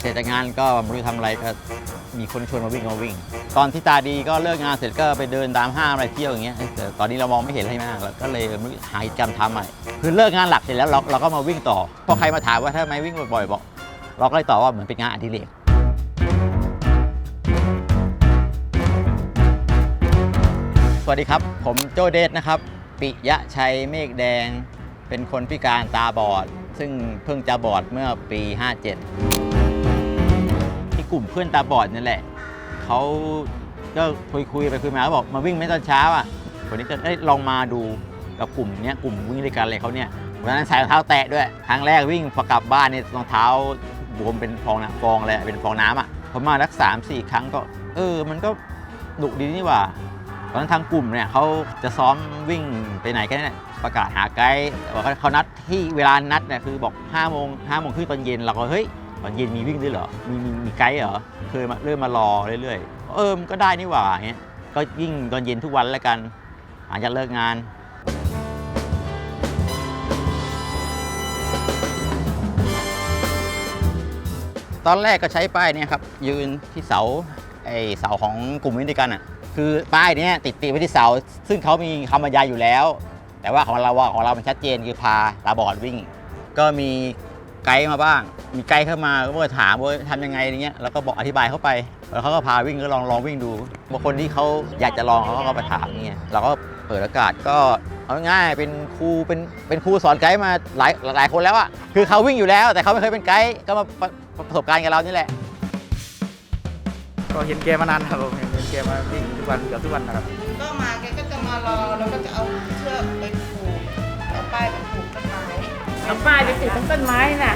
เสร็จจากงานก็ไม่รู้ทำอะไรก็มีคนชวนมาวิ่งมาวิ่ง ตอนที่ตาดีก็เลิกงานเสร็จก็ไปเดินตามห้างอะไรเที่ยวอย่างเงี้ยแต่ตอนนี้เรามองไม่เห็นอะไรมากเราก็เลยหากิจกรรมทำใหม่คือเลิกงานหลักเสร็จแล้วเราเราก็มาวิ่งต่อพอใครมาถามว่าถ้าไมวิ่งบ่อยๆบอก เราก็เลยตอบว่าเหมือนเป็นงานอดิเรกสวัสดีครับ ผมโจเดชนะครับ ปิยะชัยเมฆแดง เป็นคนพิการตาบอด ซึ่งเพิ่งจะบอดเมื่อปี 57ที่กลุ่มเพื่อนตาบอดนี่แหละ เขาก็คุยคุยไปคุยมาเขาบอกมาวิ่งไหม่ตอนเช้าอะวันนี้จะได้ลองมาดูกับกลุ่มเนี้ยกลุ่มวิ่งด้วยกันอะไรเขาเนี่ยวันนั้นใส่รองเท้าแตะด้วยครั้งแรกวิ่งพอกลับบ้านเนี่ยรองเท้าบวมเป็นฟองนะฟองเลยเป็นฟองน้ำอะพอมารักสามสี่ครั้งก็ เออ มันก็ดุดีนี่หว่า อนนั้นทางกลุ่มเนี่ยเขาจะซ้อมวิ่งไปไหนกันเนี่ยประกาศหาไกด์บอกว่าเขานัดที่เวลานัดเนี่ยคือบอก5โมง5โมงครึ่งตอนเย็นเราก็เฮ้ยตอนเย็นมีวิ่งด้วยเหรอมีมีมีไกด์เหรอเคยมาเริ่มมารอเรื่อยๆเออมันก็ได้นี่หว่าเงี้ยก็ยิ่งตอนเย็นทุกวันแล้วกันหลังจากเลิกงานตอนแรกก็ใช้ป้ายเนี่ยครับยืนที่เสา ไอเสาของกลุ่มวิ่งด้วยกันอะคือป้ายเนี้ยติดติดไว้ที่เสา ซึ่งเขามีคำบรรยายอยู่แล้ว แต่ว่าของเราว่าของเรามันชัดเจนคือพาตาบอดวิ่ง ก็มีไกด์มาบ้าง มีไกด์เข้ามาก็มาถามว่าทำยังไงอย่างเงี้ยแล้วก็บอกอธิบายเข้าไป แล้วเขาก็พาวิ่งก็ลองลองวิ่งดูบางคนที่เขาอยากจะลองเขาก็มาถามเงี้ยเราก็เปิดโอกาสก็เอาง่ายเป็นครูเป็นเป็นครูสอนไกด์มาหลายหลายคนแล้วอะคือเขาวิ่งอยู่แล้ว แต่เขาไม่เคยเป็นไกด์ก็มาประประสบการณ์กับเรานี่แหละ ก็เห็นแกมานานครับผมเห็นแกมาวิ่งทุกวันเกือบทุกวันนะครับก็มาแกก็จะมารอแล้วก็จะเอาเชือกไปผูกเอาป้ายไปผูกต้นไม้เอาป้ายไปติดตรงต้นไม้น่ะ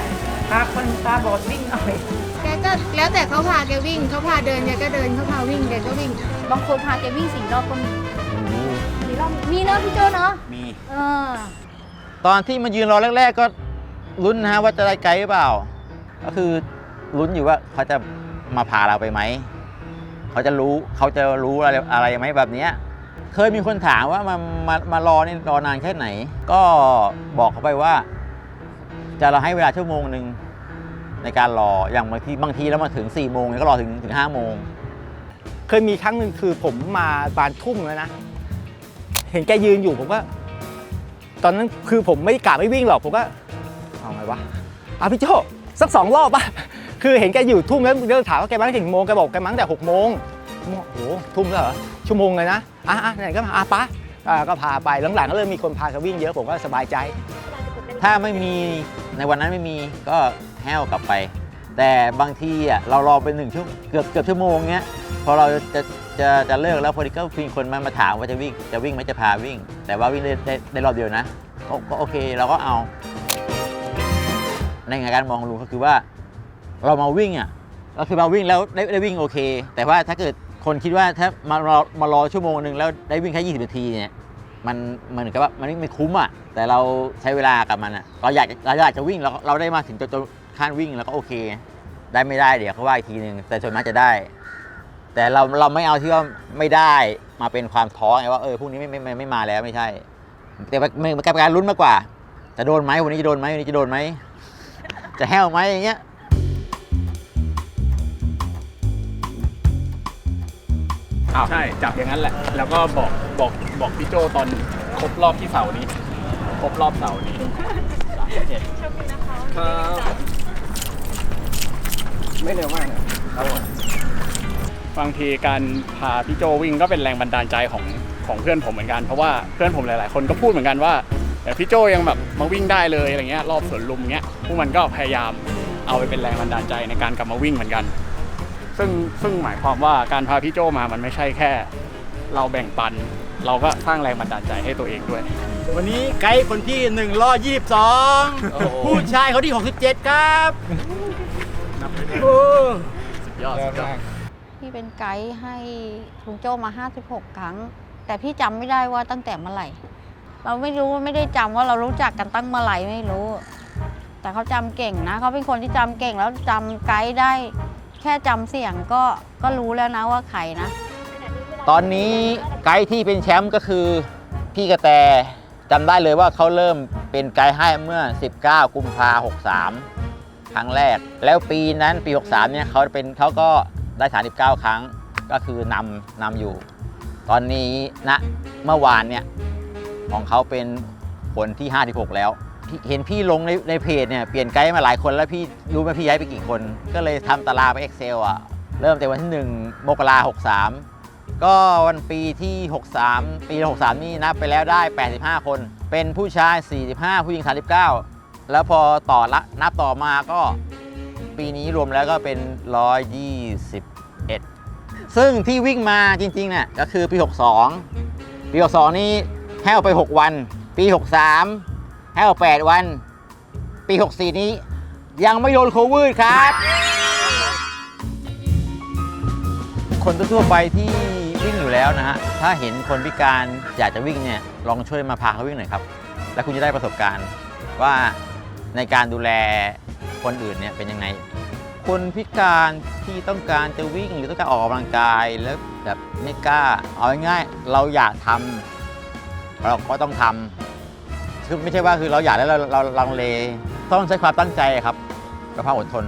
พาคนตาบอดวิ่งหน่อยแกก็แล้วแต่เขาพาแกวิ่งเขาพาเดินแกก็เดินเขาพาวิ่งแกก็วิ่ง บางคนพาแกวิ่งสี่รอบก็มีสี่รอบมีเนอะพี่โจเนาะมีเออตอนที่มายืนรอแรก ๆ ก็ลุ้นนะฮะว่าจะได้ไกด์หรือเปล่า ก็คือลุ้นอยู่ว่าเขาจะมาพาเราไปไหม เขาจะรู้เขาจะรู้อะไรอะไรไหมแบบเนี้ยเคยมีคนถามว่ามามามารอนี่รอนานแค่ไหน ก็บอกเขาไปว่า จะเราให้เวลาชั่วโมงหนึ่งในการรออย่างบางทีบางทีเรามาถึง4ี่โมงเนี่ยก็รอถึงถึงห้าโมงเคยมีครั้งหนึ่งคือผมมาบานทุ่งแล้วนะ เห็นแกยืนอยู่ผมก็ ตอนนั้นคือผมไม่กล้าไม่วิ่งหรอกผมก็เอาไงวะเอาพี่โจสักสองรอบป่ะ คือเห็นแกอยู่ทุ่งแล้วเดินถามว่าแกมาตั้งแต่กี่โมงแกบอกแกมาตั้งแต่หกโมงผมบอกโอ้โหทุ่มแล้วเหรอชั่วโมงเลยนะอะอะไหนก็มาอะปะอะก็พาไปหลังๆก็เริ่มมีคนพาเขาวิ่งเยอะผมก็สบายใจ ถ้าไม่มีในวันนั้นไม่มีก็แห้วกลับไป แต่บางทีอะเรารอเป็นหนึ่งชั่วเกือบเกือบชั่วโมงเงี้ยพอเราจะจะจะเลิกแล้วพอดีก็มีคนมามาถามว่าจะวิ่งจะวิ่งไหมจะพาวิ่ง แต่ว่าวิ่งได้ได้ได้รอบเดียวนะก็ก็โอเคเราก็เอา ในการมองลุงก็คือว่า เรามาวิ่งอะก็คือมาวิ่งแล้วได้ได้วิ่งโอเค แต่ว่าถ้าเกิดคนคิดว่าถ้ามารอมารอชั่วโมงหนึ่งแล้วได้วิ่งแค่20นาทีเนี่ยมันมันเหมือนกับว่ามันไม่คุ้มอะแต่เราใช้เวลากับมันอะเราอยากเราอยากจะวิ่งเราเราได้มาถึงจนจนขั้นวิ่งแล้วก็โอเค ได้ไม่ได้เดี๋ยวเขาว่าอีกทีหนึ่งแต่ส่วนมากจะได้ แต่เราเราไม่เอาที่ว่าไม่ได้มาเป็นความท้อไงว่าเออพรุ่งนี้ไม่ไม่ไม่ไม่มาแล้วไม่ใช่ แต่มันมันมันกลายเป็นการลุ้นมากกว่า จะโดนไหมวันนี้จะโดนไหมวันนี้จะโดนไหมจะแห้วไหมอย่างเงี้ย ใช่จับอย่างนั้นแหละ แล้วก็บอกบอกบอกพี่โจตอนครบรอบที่เสาร์นี้ ครบรอบเสาร์นี้ครับไม่เร็วมากนะครับบางทีการพาพี่โจวิ่งก็เป็นแรงบันดาลใจของของเพื่อนผมเหมือนกันเพราะว่าเพื่อนผมหลาย ๆ คนก็พูดเหมือนกันว่าแต่พี่โจยังแบบมาวิ่งได้เลยอะไรเงี้ยรอบสวนลุมเงี้ยพวกมันก็พยายามเอาไปเป็นแรงบันดาลใจในการกลับมาวิ่งเหมือนกัน ซึ่งซึ่งหมายความว่าการพาพี่โจมามันไม่ใช่แค่ เราแบ่งปัน เราก็สร้างแรงบันดาลใจให้ตัวเองด้วย วันนี้ไกด์คนที่1รอ22ผู้ชายเขาที่ 67 ครับยอดสุดยอด พี่เป็นไกด์ให้ลุงโจมา 56 ครั้ง แต่พี่จำไม่ได้ว่าตั้งแต่เมื่อไหร่ เราไม่รู้ไม่ได้จำว่าเรารู้จักกันตั้งเมื่อไหร่ไม่รู้ แต่เขาจำเก่งนะเขาเป็นคนที่จำเก่งแล้วจำไกด์ได้ แค่จำเสียงก็ก็รู้แล้วนะว่าใครนะ ตอนนี้ไกด์ที่เป็นแชมป์ก็คือพี่กระแตจำได้เลยว่าเขาเริ่มเป็นไกด์ให้เมื่อ 19 กุมภา63 ครั้งแรก แล้วปีนั้นปี 63 เนี่ยเขาเป็นเขาก็ได้ 39 ครั้งก็คือนำนำอยู่ ตอนนี้ณเมื่อวานเนี่ยของเขาเป็นคนที่ 56 แล้ว เห็นพี่ลงในในเพจเนี่ยเปลี่ยนไกด์มาหลายคนแล้วพี่รู้ไหมพี่ย้ายไปกี่คน ก็เลยทำตารางไป Excel อะ เริ่มแต่วันที่ 1 มกราคม63ก็วันปีที่ 63 ปี 63 นี่นับไปแล้วได้ 85 คน เป็นผู้ชาย 45 ผู้หญิง 39 แล้วพอต่อละนับต่อมาก็ปีนี้รวมแล้วก็เป็น 121 ซึ่งที่วิ่งมาจริงๆเนี่ยก็คือปี 62 ปี 62 นี่แห้วไป 6 วัน ปี 63 แห้ว8วัน ปี 64 นี้ ยังไม่โดนโควิดครับ คนทั่วไปที่วิ่งอยู่แล้วนะฮะ ถ้าเห็นคนพิการอยากจะวิ่งเนี่ย ลองช่วยมาพาเขาวิ่งหน่อยครับ แล้วคุณจะได้ประสบการณ์ว่าในการดูแลคนอื่นเนี่ยเป็นยังไง คนพิการที่ต้องการจะวิ่งหรือต้องการออกกำลังกายแล้วแบบไม่กล้า เอาง่ายๆเราอยากทำเราก็ต้องทำ คือไม่ใช่ว่าคือเราอยากแล้วเราเราลังเลต้องใช้ความตั้งใจครับกับความอดทน